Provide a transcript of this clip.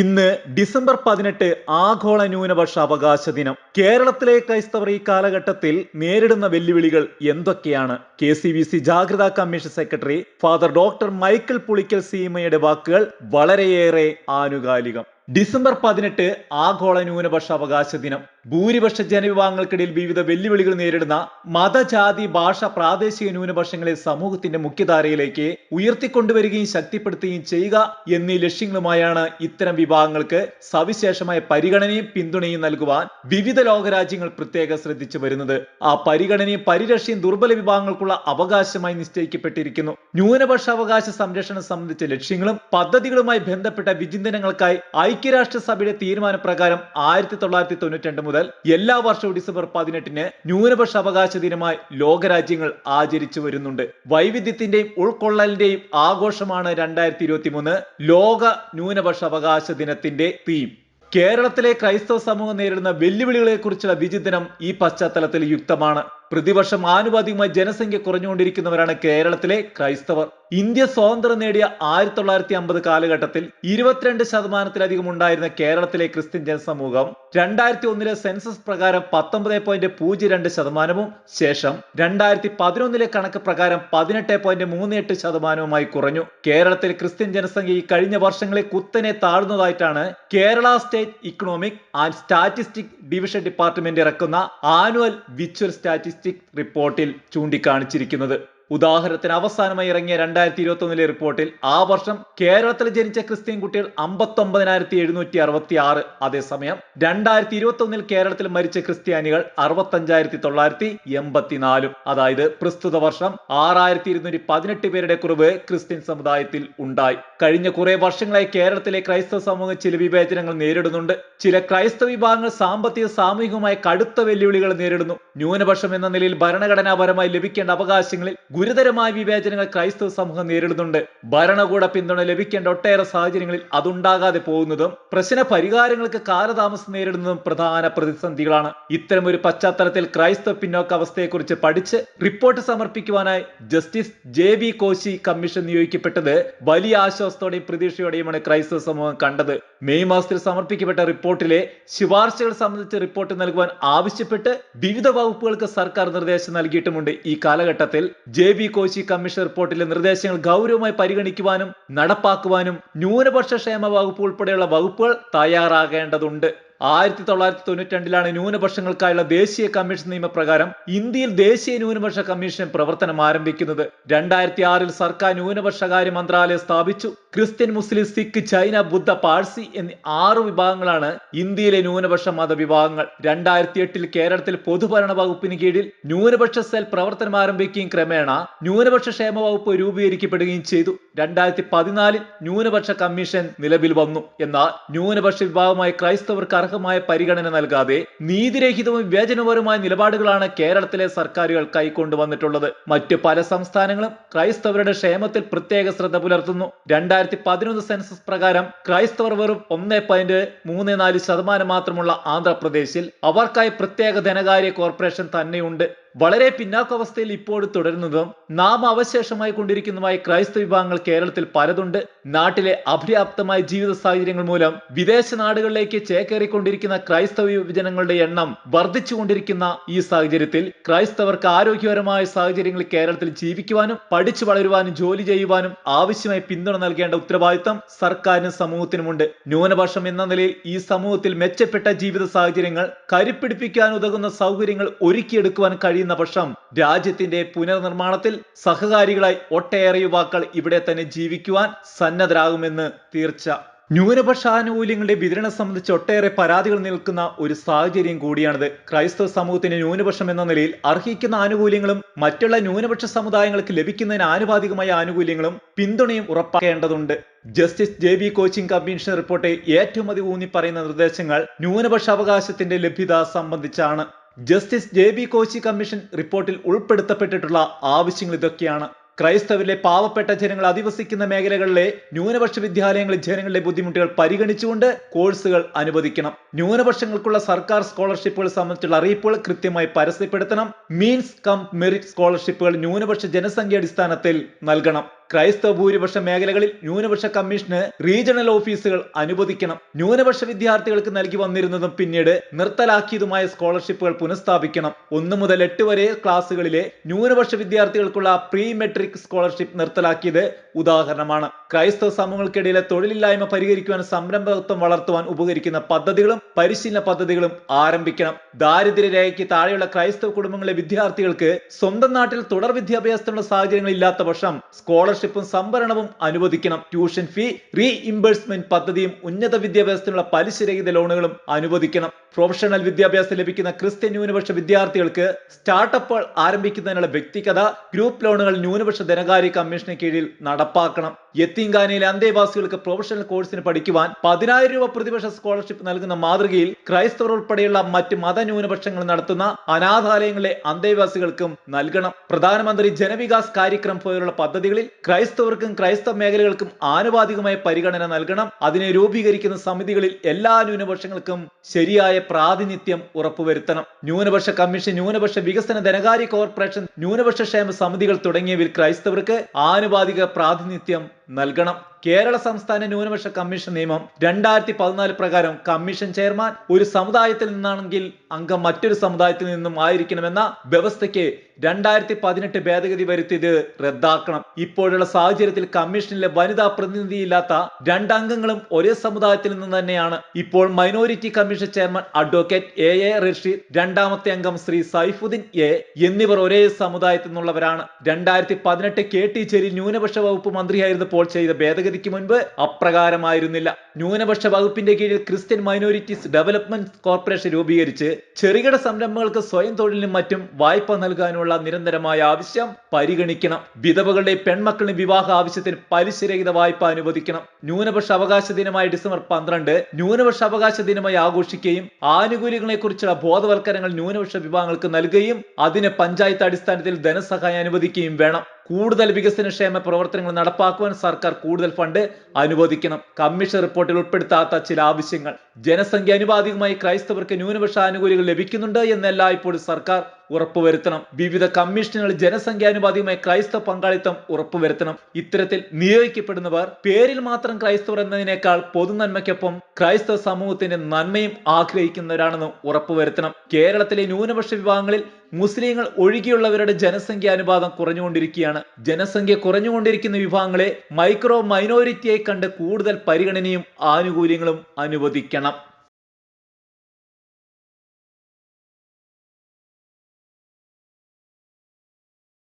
ഇന്ന് ഡിസംബർ പതിനെട്ട് ആഗോള ന്യൂനപക്ഷ അവകാശ ദിനം. കേരളത്തിലെ ക്രൈസ്തവർ ഈ കാലഘട്ടത്തിൽ നേരിടുന്ന വെല്ലുവിളികൾ എന്തൊക്കെയാണ്? കെ സി ബി സി ജാഗ്രതാ commission secretary father doctor Michael Pulickal സീമയുടെ വാക്കുകൾ വളരെയേറെ ആനുകാലികം. ഡിസംബർ പതിനെട്ട് ആഗോള ന്യൂനപക്ഷ അവകാശ ദിനം. ഭൂരിപക്ഷ ജനവിഭാഗങ്ങൾക്കിടയിൽ വിവിധ വെല്ലുവിളികൾ നേരിടുന്ന മതജാതി ഭാഷ പ്രാദേശിക ന്യൂനപക്ഷങ്ങളെ സമൂഹത്തിന്റെ മുഖ്യധാരയിലേക്ക് ഉയർത്തിക്കൊണ്ടുവരികയും ശക്തിപ്പെടുത്തുകയും ചെയ്യുക എന്നീ ലക്ഷ്യങ്ങളുമായാണ് ഇത്തരം വിഭാഗങ്ങൾക്ക് സവിശേഷമായ പരിഗണനയും പിന്തുണയും നൽകുവാൻ വിവിധ ലോകരാജ്യങ്ങൾ പ്രത്യേകം ശ്രദ്ധിച്ചു വരുന്നത്. ആ പരിഗണനയും പരിരക്ഷയും ദുർബല വിഭാഗങ്ങൾക്കുള്ള അവകാശമായി നിശ്ചയിക്കപ്പെട്ടിരിക്കുന്നു. ന്യൂനപക്ഷ അവകാശ സംരക്ഷണം സംബന്ധിച്ച ലക്ഷ്യങ്ങളും പദ്ധതികളുമായി ബന്ധപ്പെട്ട വിചിന്തനങ്ങൾക്കായി ഐക്യരാഷ്ട്രസഭയുടെ തീരുമാനപ്രകാരം ആയിരത്തി തൊള്ളായിരത്തി തൊണ്ണൂറ്റി രണ്ട് മുതൽ എല്ലാ വർഷവും ഡിസംബർ പതിനെട്ടിന് ന്യൂനപക്ഷ അവകാശ ദിനമായി ലോകരാജ്യങ്ങൾ ആചരിച്ചു വരുന്നുണ്ട്. വൈവിധ്യത്തിന്റെയും ഉൾക്കൊള്ളലിന്റെയും ആഘോഷമാണ് രണ്ടായിരത്തി ഇരുപത്തി മൂന്ന് ലോക ന്യൂനപക്ഷ അവകാശ ദിനത്തിന്റെ തീം കേരളത്തിലെ ക്രൈസ്തവ സമൂഹം നേരിടുന്ന വെല്ലുവിളികളെ കുറിച്ചുള്ള വിചിന്തനം ഈ പശ്ചാത്തലത്തിൽ യുക്തമാണ്. പ്രതിവർഷം ആനുപാതികമായി ജനസംഖ്യ കുറഞ്ഞുകൊണ്ടിരിക്കുന്നവരാണ് കേരളത്തിലെ ക്രൈസ്തവർ. ഇന്ത്യ സ്വാതന്ത്ര്യം നേടിയ ആയിരത്തി തൊള്ളായിരത്തി അമ്പത് കാലഘട്ടത്തിൽ ഇരുപത്തിരണ്ട് ശതമാനത്തിലധികം ഉണ്ടായിരുന്ന കേരളത്തിലെ ക്രിസ്ത്യൻ ജനസമൂഹം രണ്ടായിരത്തി ഒന്നിലെ സെൻസസ് പ്രകാരം പത്തൊമ്പത് പോയിന്റ് പൂജ്യം രണ്ട് ശതമാനവും ശേഷം രണ്ടായിരത്തി പതിനൊന്നിലെ കണക്ക് പ്രകാരം പതിനെട്ട് പോയിന്റ് മൂന്ന് എട്ട് ശതമാനവുമായി കുറഞ്ഞു. കേരളത്തിൽ ക്രിസ്ത്യൻ ജനസംഖ്യ ഈ കഴിഞ്ഞ വർഷങ്ങളിൽ കുത്തനെ താഴ്ന്നതായിട്ടാണ് Kerala state economic and statistic division department ഇറക്കുന്ന ആനുവൽ വിച്വൽ സ്റ്റാറ്റിസ്റ്റിക് റിപ്പോർട്ടിൽ ചൂണ്ടിക്കാണിച്ചിരിക്കുന്നത്. ഉദാഹരണത്തിന് അവസാനമായി ഇറങ്ങിയ രണ്ടായിരത്തി ഇരുപത്തി ഒന്നിലെ റിപ്പോർട്ടിൽ ആ വർഷം കേരളത്തിൽ ജനിച്ച ക്രിസ്ത്യൻ കുട്ടികൾ അമ്പത്തി ഒമ്പതിനായിരത്തി എഴുന്നൂറ്റി അറുപത്തി ആറ് അതേസമയം രണ്ടായിരത്തി ഇരുപത്തി ഒന്നിൽ കേരളത്തിൽ മരിച്ച ക്രിസ്ത്യാനികൾ അറുപത്തഞ്ചായിരത്തി തൊള്ളായിരത്തി എൺപത്തിനാലും അതായത് പ്രസ്തുത വർഷം ആറായിരത്തി ഇരുന്നൂറ്റി പതിനെട്ട് പേരുടെ കുറവ് ക്രിസ്ത്യൻ സമുദായത്തിൽ ഉണ്ടായി. കഴിഞ്ഞ കുറെ വർഷങ്ങളായി കേരളത്തിലെ ക്രൈസ്തവ സമൂഹം ചില വിവേചനങ്ങൾ നേരിടുന്നുണ്ട്. ചില ക്രൈസ്തവ വിഭാഗങ്ങൾ സാമ്പത്തിക സാമൂഹികമായ കടുത്ത വെല്ലുവിളികൾ നേരിടുന്നു. ന്യൂനപക്ഷം എന്ന നിലയിൽ ഭരണഘടനാപരമായി ലഭിക്കേണ്ട അവകാശങ്ങളിൽ ഗുരുതരമായ വിവേചനങ്ങൾ ക്രൈസ്തവ സമൂഹം നേരിടുന്നുണ്ട്. ഭരണകൂട പിന്തുണ ലഭിക്കേണ്ട ഒട്ടേറെ സാഹചര്യങ്ങളിൽ അതുണ്ടാകാതെ പോകുന്നതും പ്രശ്ന പരിഹാരങ്ങൾക്ക് കാലതാമസം നേരിടുന്നതും പ്രധാന പ്രതിസന്ധികളാണ്. ഇത്തരമൊരു പശ്ചാത്തലത്തിൽ ക്രൈസ്തവ പിന്നോക്ക അവസ്ഥയെക്കുറിച്ച് പഠിച്ച് report സമർപ്പിക്കുവാനായി justice J V Koshy commission നിയോഗിക്കപ്പെട്ടത് വലിയ ആശ്വാസത്തോടെയും പ്രതീക്ഷയോടെയുമാണ് ക്രൈസ്തവ സമൂഹം കണ്ടത്. മെയ് മാസത്തിൽ സമർപ്പിക്കപ്പെട്ട റിപ്പോർട്ടിലെ ശുപാർശകൾ സംബന്ധിച്ച റിപ്പോർട്ട് നൽകുവാൻ ആവശ്യപ്പെട്ട് വിവിധ വകുപ്പുകൾക്ക് സർക്കാർ നിർദ്ദേശം നൽകിയിട്ടുമുണ്ട്. ഈ കാലഘട്ടത്തിൽ ജെ ബി കോശി കമ്മീഷൻ റിപ്പോർട്ടിലെ നിർദ്ദേശങ്ങൾ ഗൗരവമായി പരിഗണിക്കുവാനും നടപ്പാക്കുവാനും ന്യൂനപക്ഷ ക്ഷേമ വകുപ്പ് ഉൾപ്പെടെയുള്ള വകുപ്പുകൾ തയ്യാറാകേണ്ടതുണ്ട്. ആയിരത്തി തൊള്ളായിരത്തി തൊണ്ണൂറ്റി രണ്ടിലാണ് ന്യൂനപക്ഷങ്ങൾക്കായുള്ള ദേശീയ കമ്മീഷൻ നിയമപ്രകാരം ഇന്ത്യയിൽ ദേശീയ ന്യൂനപക്ഷ കമ്മീഷൻ പ്രവർത്തനം ആരംഭിക്കുന്നത്. രണ്ടായിരത്തി ആറിൽ സർക്കാർ ന്യൂനപക്ഷകാര്യ മന്ത്രാലയം സ്ഥാപിച്ചു. ക്രിസ്ത്യൻ മുസ്ലിം സിഖ് ചൈന ബുദ്ധ പാഴ്സി എന്നീ ആറ് വിഭാഗങ്ങളാണ് ഇന്ത്യയിലെ ന്യൂനപക്ഷ മത വിഭാഗങ്ങൾ രണ്ടായിരത്തി എട്ടിൽ കേരളത്തിൽ പൊതുഭരണ വകുപ്പിന് കീഴിൽ ന്യൂനപക്ഷ സെൽ പ്രവർത്തനം ആരംഭിക്കുകയും ക്രമേണ ന്യൂനപക്ഷ ക്ഷേമ വകുപ്പ് രൂപീകരിക്കപ്പെടുകയും ചെയ്തു. രണ്ടായിരത്തി പതിനാലിൽ ന്യൂനപക്ഷ കമ്മീഷൻ നിലവിൽ വന്നു. എന്നാൽ ന്യൂനപക്ഷ വിഭാഗമായ ക്രൈസ്തവർക്ക് അർഹമായ പരിഗണന നൽകാതെ നീതിരഹിതവും വിവേചനപരവുമായ നിലപാടുകളാണ് കേരളത്തിലെ സർക്കാരുകൾ കൈക്കൊണ്ടുവന്നിട്ടുള്ളത്. മറ്റു പല സംസ്ഥാനങ്ങളും ക്രൈസ്തവരുടെ ക്ഷേമത്തിൽ പ്രത്യേക ശ്രദ്ധ പുലർത്തുന്നു. രണ്ടായിരത്തി പതിനൊന്ന് സെൻസസ് പ്രകാരം ക്രൈസ്തവർ വെറും ഒന്ന് പോയിന്റ് മൂന്ന് നാല് ശതമാനം മാത്രമുള്ള ആന്ധ്രാപ്രദേശിൽ അവർക്കായി പ്രത്യേക ധനകാര്യ കോർപ്പറേഷൻ തന്നെയുണ്ട്. വളരെ പിന്നാക്കാവസ്ഥയിൽ ഇപ്പോൾ തുടരുന്നതും നാം അവശേഷമായി കൊണ്ടിരിക്കുന്നതുമായ ക്രൈസ്തവ വിഭാഗങ്ങൾ കേരളത്തിൽ പലതുണ്ട്. നാട്ടിലെ അപര്യാപ്തമായ ജീവിത സാഹചര്യങ്ങൾ മൂലം വിദേശ നാടുകളിലേക്ക് ചേക്കേറിക്കൊണ്ടിരിക്കുന്ന ക്രൈസ്തവ യുവജനങ്ങളുടെ എണ്ണം വർദ്ധിച്ചുകൊണ്ടിരിക്കുന്ന ഈ സാഹചര്യത്തിൽ ക്രൈസ്തവർക്ക് ആരോഗ്യപരമായ സാഹചര്യങ്ങളിൽ കേരളത്തിൽ ജീവിക്കുവാനും പഠിച്ചു വളരുവാനും ജോലി ചെയ്യുവാനും ആവശ്യമായി പിന്തുണ നൽകേണ്ട ഉത്തരവാദിത്തം സർക്കാരിനും സമൂഹത്തിനുമുണ്ട്. ന്യൂനപക്ഷം എന്ന നിലയിൽ ഈ സമൂഹത്തിൽ മെച്ചപ്പെട്ട ജീവിത സാഹചര്യങ്ങൾ കരുപ്പിടിപ്പിക്കാൻ ഉതകുന്ന സൗകര്യങ്ങൾ ഒരുക്കിയെടുക്കുവാൻ കഴിയുന്ന പക്ഷം രാജ്യത്തിന്റെ പുനർനിർമ്മാണത്തിൽ സഹകാരികളായി ഒട്ടേറെ യുവാക്കൾ ഇവിടെ തന്നെ ജീവിക്കുവാൻ സന്നദ്ധരാകുമെന്ന് തീർച്ച. ന്യൂനപക്ഷ ആനുകൂല്യങ്ങളുടെ വിതരണം സംബന്ധിച്ച് ഒട്ടേറെ പരാതികൾ നിൽക്കുന്ന ഒരു സാഹചര്യം കൂടിയാണിത്. ക്രൈസ്തവ സമൂഹത്തിന് ന്യൂനപക്ഷം എന്ന നിലയിൽ അർഹിക്കുന്ന ആനുകൂല്യങ്ങളും മറ്റുള്ള ന്യൂനപക്ഷ സമുദായങ്ങൾക്ക് ലഭിക്കുന്നതിന് ആനുപാതികമായ ആനുകൂല്യങ്ങളും പിന്തുണയും ഉറപ്പാക്കേണ്ടതുണ്ട്. ജസ്റ്റിസ് ജെ ബി കോച്ചിങ് കമ്മീഷൻ റിപ്പോർട്ടിൽ ഏറ്റവും അധികം ഊന്നി പറയുന്ന നിർദ്ദേശങ്ങൾ ന്യൂനപക്ഷ അവകാശത്തിന്റെ ലഭ്യത സംബന്ധിച്ചാണ്. Justice J B Koshy commission റിപ്പോർട്ടിൽ ഉൾപ്പെടുത്തപ്പെട്ടിട്ടുള്ള ആവശ്യങ്ങൾ ഇതൊക്കെയാണ്. ക്രൈസ്തവരിലെ പാവപ്പെട്ട ജനങ്ങൾ അധിവസിക്കുന്ന മേഖലകളിലെ ന്യൂനപക്ഷ വിദ്യാലയങ്ങളിൽ ജനങ്ങളുടെ ബുദ്ധിമുട്ടുകൾ പരിഗണിച്ചുകൊണ്ട് കോഴ്സുകൾ അനുവദിക്കണം. ന്യൂനപക്ഷങ്ങൾക്കുള്ള സർക്കാർ സ്കോളർഷിപ്പുകൾ സംബന്ധിച്ചുള്ള അറിയിപ്പുകൾ കൃത്യമായി പരസ്യപ്പെടുത്തണം. മീൻസ് കം മെറിറ്റ് സ്കോളർഷിപ്പുകൾ ന്യൂനപക്ഷ ജനസംഖ്യ അടിസ്ഥാനത്തിൽ നൽകണം. ക്രൈസ്തവ ഭൂരിപക്ഷ മേഖലകളിൽ ന്യൂനപക്ഷ കമ്മീഷന് റീജിയണൽ ഓഫീസുകൾ അനുവദിക്കണം. ന്യൂനപക്ഷ വിദ്യാർത്ഥികൾക്ക് നൽകി വന്നിരുന്നതും പിന്നീട് നിർത്തലാക്കിയതുമായ സ്കോളർഷിപ്പുകൾ പുനഃസ്ഥാപിക്കണം. ഒന്നു മുതൽ എട്ട് വരെ ക്ലാസ്സുകളിലെ ന്യൂനപക്ഷ വിദ്യാർത്ഥികൾക്കുള്ള പ്രീ മെട്രിക് സ്കോളർഷിപ്പ് നിർത്തലാക്കിയത് ഉദാഹരണമാണ്. ക്രൈസ്തവ സമൂഹങ്ങൾക്കിടയിലെ തൊഴിലില്ലായ്മ പരിഹരിക്കുവാൻ സംരംഭകത്വം വളർത്തുവാൻ ഉപകരിക്കുന്ന പദ്ധതികളും പരിശീലന പദ്ധതികളും ആരംഭിക്കണം. ദാരിദ്ര്യരേഖയ്ക്ക് താഴെയുള്ള ക്രൈസ്തവ കുടുംബങ്ങളിലെ വിദ്യാർത്ഥികൾക്ക് സ്വന്തം നാട്ടിൽ തുടർ വിദ്യാഭ്യാസത്തിനുള്ള സാഹചര്യങ്ങൾ ഇല്ലാത്ത പക്ഷം സ്കോളർഷിപ്പും സംവരണവും അനുവദിക്കണം. ട്യൂഷൻ ഫീ റീ ഇംബേഴ്സ്മെന്റ് പദ്ധതിയും ഉന്നത വിദ്യാഭ്യാസത്തിനുള്ള പലിശരഹിത ലോണുകളും അനുവദിക്കണം. പ്രൊഫഷണൽ വിദ്യാഭ്യാസം ലഭിക്കുന്ന ക്രിസ്ത്യൻ ന്യൂനപക്ഷ വിദ്യാർത്ഥികൾക്ക് സ്റ്റാർട്ടപ്പുകൾ ആരംഭിക്കുന്നതിനുള്ള വ്യക്തിഗത ഗ്രൂപ്പ് ലോണുകൾ ന്യൂനപക്ഷ ധനകാര്യ കമ്മീഷന് കീഴിൽ നടപ്പാക്കണം യത്തീങ്കാനയിലെ അന്തേവാസികൾക്ക് പ്രൊഫഷണൽ കോഴ്സിന് പഠിക്കുവാൻ പതിനായിരം രൂപ പ്രതിവർഷ സ്കോളർഷിപ്പ് നൽകുന്ന മാതൃകയിൽ ക്രൈസ്തവർ ഉൾപ്പെടെയുള്ള മറ്റ് മതന്യൂനപക്ഷങ്ങൾ നടത്തുന്ന അനാഥാലയങ്ങളിലെ അന്തേവാസികൾക്കും നൽകണം. പ്രധാനമന്ത്രി ജനവികാസ് കാര്യക്രം പോലുള്ള പദ്ധതികളിൽ ക്രൈസ്തവർക്കും ക്രൈസ്തവ മേഖലകൾക്കും ആനുപാതികമായ പരിഗണന നൽകണം. അതിനെ രൂപീകരിക്കുന്ന സമിതികളിൽ എല്ലാ ന്യൂനപക്ഷങ്ങൾക്കും ശരിയായ പ്രാതിനിധ്യം ഉറപ്പുവരുത്തണം. ന്യൂനപക്ഷ കമ്മീഷൻ ന്യൂനപക്ഷ വികസന ധനകാര്യ കോർപ്പറേഷൻ ന്യൂനപക്ഷ ക്ഷേമ സമിതികൾ തുടങ്ങിയവയിൽ ക്രൈസ്തവർക്ക് ആനുപാതിക പ്രാതിനിധ്യം നൽകണം. കേരള സംസ്ഥാന ന്യൂനപക്ഷ കമ്മീഷൻ നിയമം രണ്ടായിരത്തി പതിനാല് പ്രകാരം കമ്മീഷൻ ചെയർമാൻ ഒരു സമുദായത്തിൽ നിന്നാണെങ്കിൽ അംഗം മറ്റൊരു സമുദായത്തിൽ നിന്നും ആയിരിക്കണമെന്ന വ്യവസ്ഥയ്ക്ക് രണ്ടായിരത്തി പതിനെട്ട് ഭേദഗതി വരുത്തിയത് റദ്ദാക്കണം. ഇപ്പോഴുള്ള സാഹചര്യത്തിൽ കമ്മീഷനിലെ വനിതാ പ്രതിനിധിയില്ലാത്ത രണ്ടംഗങ്ങളും ഒരേ സമുദായത്തിൽ നിന്ന് തന്നെയാണ്. ഇപ്പോൾ minority commission chairman advocate A A Rasheed രണ്ടാമത്തെ അംഗം ശ്രീ സൈഫുദ്ദീൻ എ എന്നിവർ ഒരേ സമുദായത്തിൽ നിന്നുള്ളവരാണ്. രണ്ടായിരത്തി പതിനെട്ട് കെ ടി ചെരി ന്യൂനപക്ഷ വകുപ്പ് മന്ത്രിയായിരുന്നപ്പോൾ ചെയ്ത ഭേദഗതിക്ക് മുൻപ് അപ്രകാരമായിരുന്നില്ല. ന്യൂനപക്ഷ വകുപ്പിന്റെ കീഴിൽ ക്രിസ്ത്യൻ മൈനോറിറ്റീസ് ഡെവലപ്മെന്റ് കോർപ്പറേഷൻ രൂപീകരിച്ച് ചെറുകിട സംരംഭങ്ങൾക്ക് സ്വയം തൊഴിലിനും മറ്റും വായ്പ നൽകാനുള്ള നിരന്തരമായ ആവശ്യം പരിഗണിക്കണം. വിധവകളുടെ പെൺമക്കളുടെ വിവാഹ ആവശ്യത്തിന് പലിശരഹിത വായ്പ അനുവദിക്കണം. ന്യൂനപക്ഷ അവകാശ ദിനമായ ഡിസംബർ പന്ത്രണ്ട് ന്യൂനപക്ഷ അവകാശ ദിനമായി ആഘോഷിക്കുകയും ആനുകൂല്യങ്ങളെ കുറിച്ചുള്ള ബോധവൽക്കരണങ്ങൾ ന്യൂനപക്ഷ വിഭാഗങ്ങൾക്ക് നൽകുകയും അതിന് പഞ്ചായത്ത് അടിസ്ഥാനത്തിൽ ധനസഹായം അനുവദിക്കുകയും വേണം. കൂടുതൽ വികസന ക്ഷേമ പ്രവർത്തനങ്ങൾ നടപ്പാക്കുവാൻ സർക്കാർ കൂടുതൽ ഫണ്ട് അനുവദിക്കണം. കമ്മീഷൻ റിപ്പോർട്ടിൽ ഉൾപ്പെടുത്താത്ത ചില ആവശ്യങ്ങൾ. ജനസംഖ്യ അനുപാതികമായി ക്രൈസ്തവർക്ക് ന്യൂനപക്ഷ ആനുകൂല്യങ്ങൾ ലഭിക്കുന്നുണ്ട് എന്നല്ല ഇപ്പോൾ സർക്കാർ ഉറപ്പുവരുത്തണം. വിവിധ കമ്മീഷനുകൾ ജനസംഖ്യാനുപാതികമായി ക്രൈസ്തവ പങ്കാളിത്തം ഉറപ്പുവരുത്തണം. ഇത്തരത്തിൽ നിയോഗിക്കപ്പെടുന്നവർ പേരിൽ മാത്രം ക്രൈസ്തവർ എന്നതിനേക്കാൾ പൊതുനന്മയ്ക്കൊപ്പം ക്രൈസ്തവ സമൂഹത്തിന്റെ നന്മയും ആഗ്രഹിക്കുന്നവരാണെന്ന് ഉറപ്പുവരുത്തണം. കേരളത്തിലെ ന്യൂനപക്ഷ വിഭാഗങ്ങളിൽ മുസ്ലിങ്ങൾ ഒഴികെയുള്ളവരുടെ ജനസംഖ്യ അനുപാതം കുറഞ്ഞുകൊണ്ടിരിക്കുകയാണ്. ജനസംഖ്യ കുറഞ്ഞുകൊണ്ടിരിക്കുന്ന വിഭാഗങ്ങളെ മൈക്രോ മൈനോറിറ്റിയായി കണ്ട് കൂടുതൽ പരിഗണനയും ആനുകൂല്യങ്ങളും അനുവദിക്കണം.